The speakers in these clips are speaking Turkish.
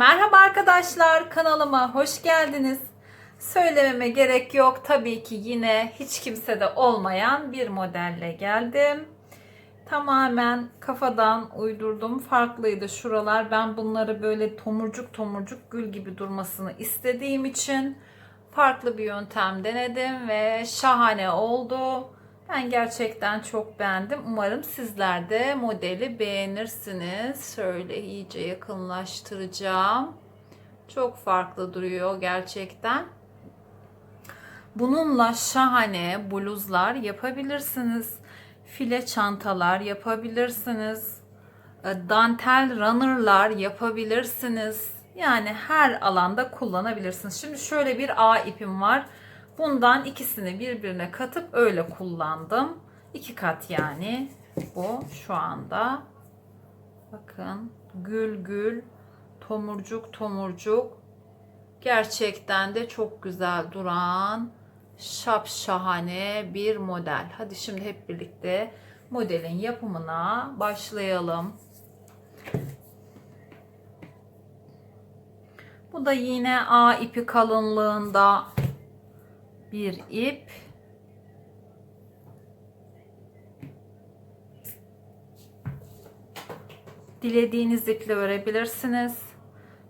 Merhaba arkadaşlar kanalıma hoş geldiniz. Söylememe gerek yok tabii ki yine hiç kimsede olmayan bir modelle geldim. Tamamen kafadan uydurdum. Farklıydı şuralar. Ben bunları böyle tomurcuk tomurcuk gül gibi durmasını istediğim için farklı bir yöntem denedim ve şahane oldu. Ben gerçekten çok beğendim. Umarım sizler de modeli beğenirsiniz. Şöyle iyice yakınlaştıracağım. Çok farklı duruyor gerçekten. Bununla şahane bluzlar yapabilirsiniz. File çantalar yapabilirsiniz. E, Dantel runner'lar yapabilirsiniz. Yani her alanda kullanabilirsiniz. Şimdi şöyle bir A ipim var. Bundan ikisini birbirine katıp öyle kullandım. İki kat yani bu şu anda. Bakın gül gül tomurcuk tomurcuk gerçekten de çok güzel duran şap şahane bir model. Hadi şimdi hep birlikte modelin yapımına başlayalım. Bu da yine A ipi kalınlığında bir ip. Dilediğiniz iple örebilirsiniz.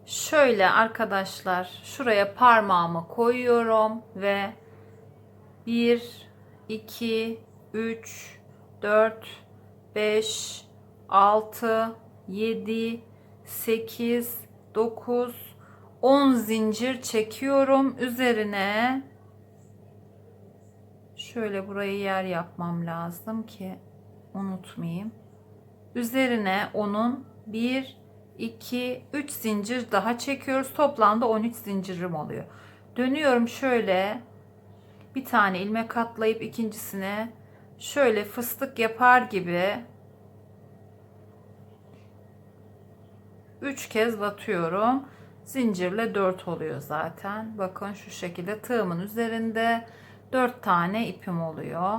Şöyle arkadaşlar şuraya parmağımı koyuyorum ve 1 2 3 4 5 6 7 8 9 10 zincir çekiyorum. Üzerine şöyle burayı yer yapmam lazım ki unutmayayım. Üzerine onun 1 2 3 zincir daha çekiyoruz. Toplamda 13 zincirim oluyor. Dönüyorum şöyle bir tane ilmek katlayıp ikincisine şöyle fıstık yapar gibi 3 kez batıyorum. Zincirle 4 oluyor zaten. Bakın şu şekilde tığımın üzerinde 4 tane ipim oluyor.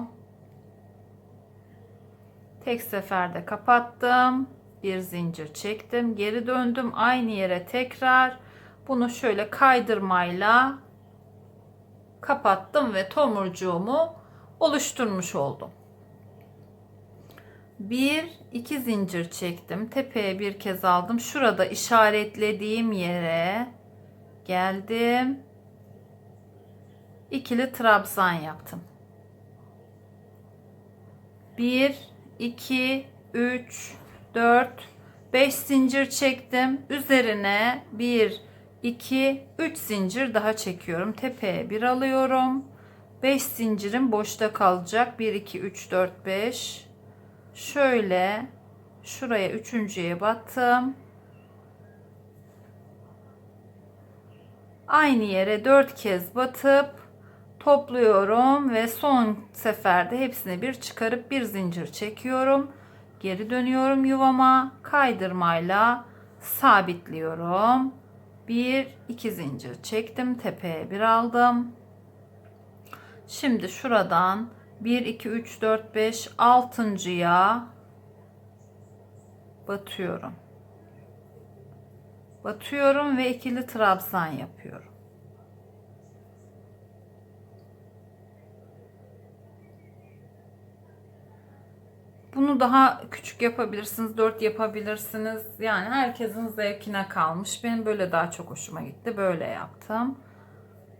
Tek seferde kapattım. Bir zincir çektim. Geri döndüm. Aynı yere tekrar bunu şöyle kaydırmayla kapattım ve tomurcuğumu oluşturmuş oldum. Bir, iki zincir çektim. Tepeye bir kez aldım. Şurada işaretlediğim yere geldim. İkili trabzan yaptım. Bir, iki, üç, dört, beş zincir çektim. Üzerine bir, 2 3 zincir daha çekiyorum. Tepeye bir alıyorum. 5 zincirim boşta kalacak. 1 2 3 4 5. Şöyle şuraya üçüncüye battım. Aynı yere 4 kez batıp topluyorum ve son seferde hepsini bir çıkarıp bir zincir çekiyorum. Geri dönüyorum yuvama. Kaydırmayla sabitliyorum. 1 2 zincir çektim tepeye bir aldım şimdi şuradan 1 2 3 4 5 altıncıya batıyorum batıyorum ve ikili trabzan yapıyorum Bunu daha küçük yapabilirsiniz, 4 yapabilirsiniz. Yani herkesin zevkine kalmış. Benim böyle daha çok hoşuma gitti. Böyle yaptım.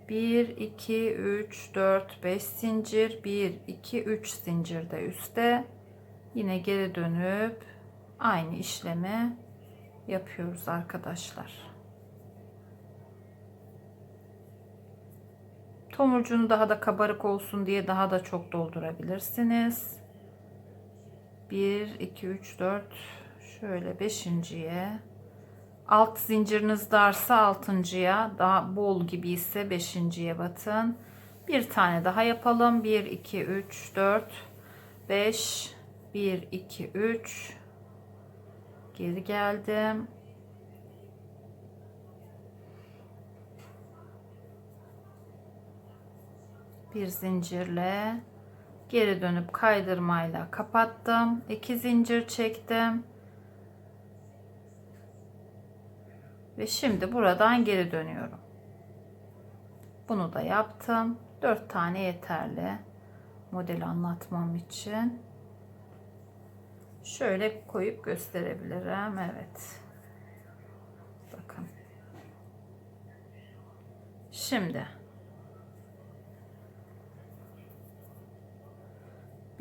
1, 2, 3, 4, 5 zincir. 1, 2, 3 zincir de üstte. Yine geri dönüp aynı işlemi yapıyoruz arkadaşlar. Tomurcuğunu daha da kabarık olsun diye daha da çok doldurabilirsiniz. 1 2 3 4 şöyle beşinciye. Alt zinciriniz darsa altıncıya daha bol gibi ise batın. Bir tane daha yapalım. 1 2 3 4 5 1 2 3 geri geldim. Bir zincirle geri dönüp kaydırmayla kapattım 2 zincir çektim Ve şimdi buradan geri dönüyorum. Bunu da yaptım. 4 tane yeterli. Modeli anlatmam için. Şöyle koyup gösterebilirim. Evet. Bakın. Şimdi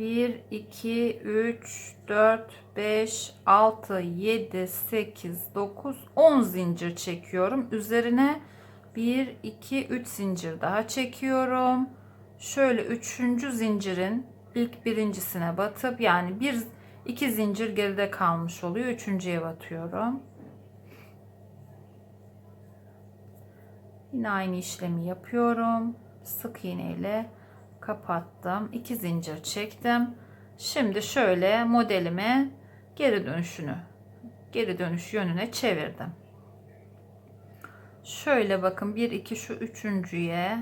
1, 2, 3, 4, 5, 6, 7, 8, 9, 10 zincir çekiyorum. Üzerine 1, 2, 3 zincir daha çekiyorum. Şöyle üçüncü zincirin ilk birincisine batıp yani bir iki zincir geride kalmış oluyor. Üçüncüye batıyorum. Yine aynı işlemi yapıyorum. Sık iğne ile kapattım. 2 zincir çektim. Şimdi şöyle modelimi geri dönüşünü geri dönüş yönüne çevirdim. Şöyle bakın 1 2 şu üçüncüye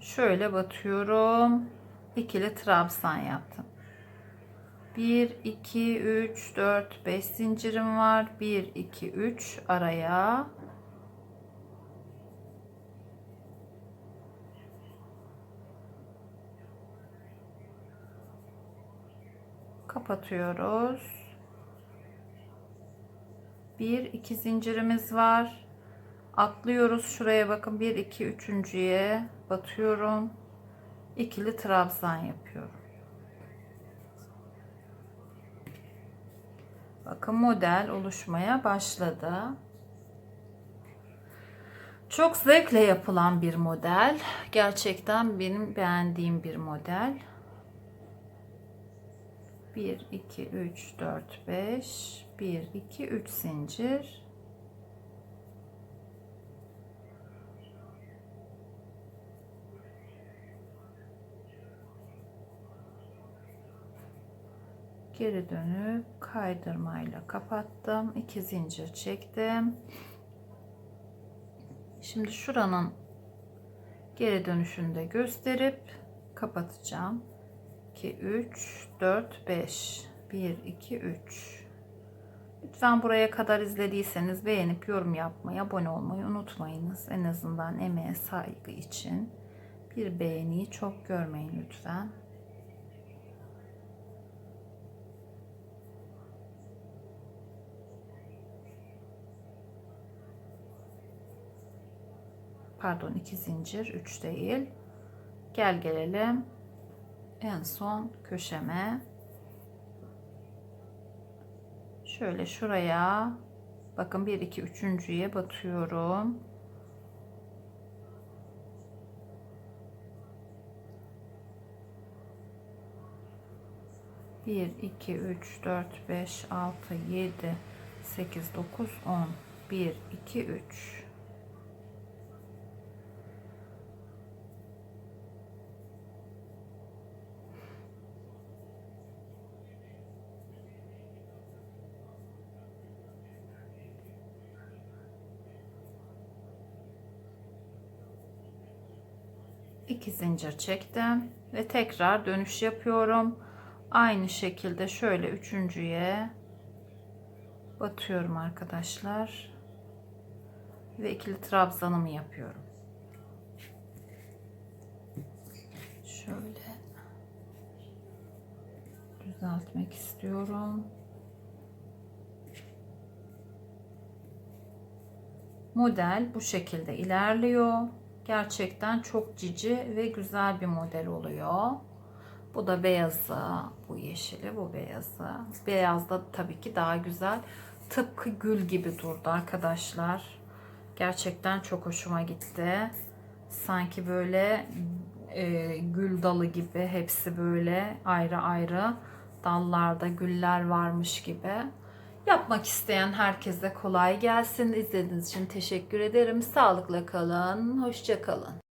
şöyle batıyorum. İkili trabzan yaptım. 1 2 3 4 5 zincirim var. 1 2 3 araya kapatıyoruz. Bir iki zincirimiz var. Atlıyoruz şuraya bakın. Bir iki üçüncüye batıyorum. İkili trabzan yapıyorum. Bakın model oluşmaya başladı. Çok zevkle yapılan bir model. Gerçekten benim beğendiğim bir model. 1 2 3 4 5 1 2 3 zincir. Geri dönüp kaydırmayla kapattım. 2 zincir çektim. Şimdi şuranın geri dönüşünü de gösterip kapatacağım 2 3 4 5 1 2 3 Lütfen buraya kadar izlediyseniz beğenip yorum yapmayı, abone olmayı unutmayınız. En azından emeğe saygı için bir beğeniyi çok görmeyin lütfen. Pardon iki zincir, üç değil. Gel gelelim en son köşeme. Şöyle şuraya. Bakın 1 2 üçüncüye batıyorum. Bir iki üç dört beş altı yedi sekiz dokuz on. Bir iki üç iki zincir çektim ve tekrar dönüş yapıyorum. Aynı şekilde şöyle üçüncüye batıyorum arkadaşlar. Ve ikili trabzanımı yapıyorum. Şöyle düzeltmek istiyorum. Model bu şekilde ilerliyor. Gerçekten çok cici ve güzel bir model oluyor. Bu da beyazı, bu yeşili, bu beyazı. Beyaz da tabii ki daha güzel. Tıpkı gül gibi durdu arkadaşlar. Gerçekten çok hoşuma gitti. Sanki böyle e, gül dalı gibi hepsi böyle ayrı ayrı dallarda güller varmış gibi. Yapmak isteyen herkese kolay gelsin. İzlediğiniz için teşekkür ederim. Sağlıkla kalın. Hoşça kalın.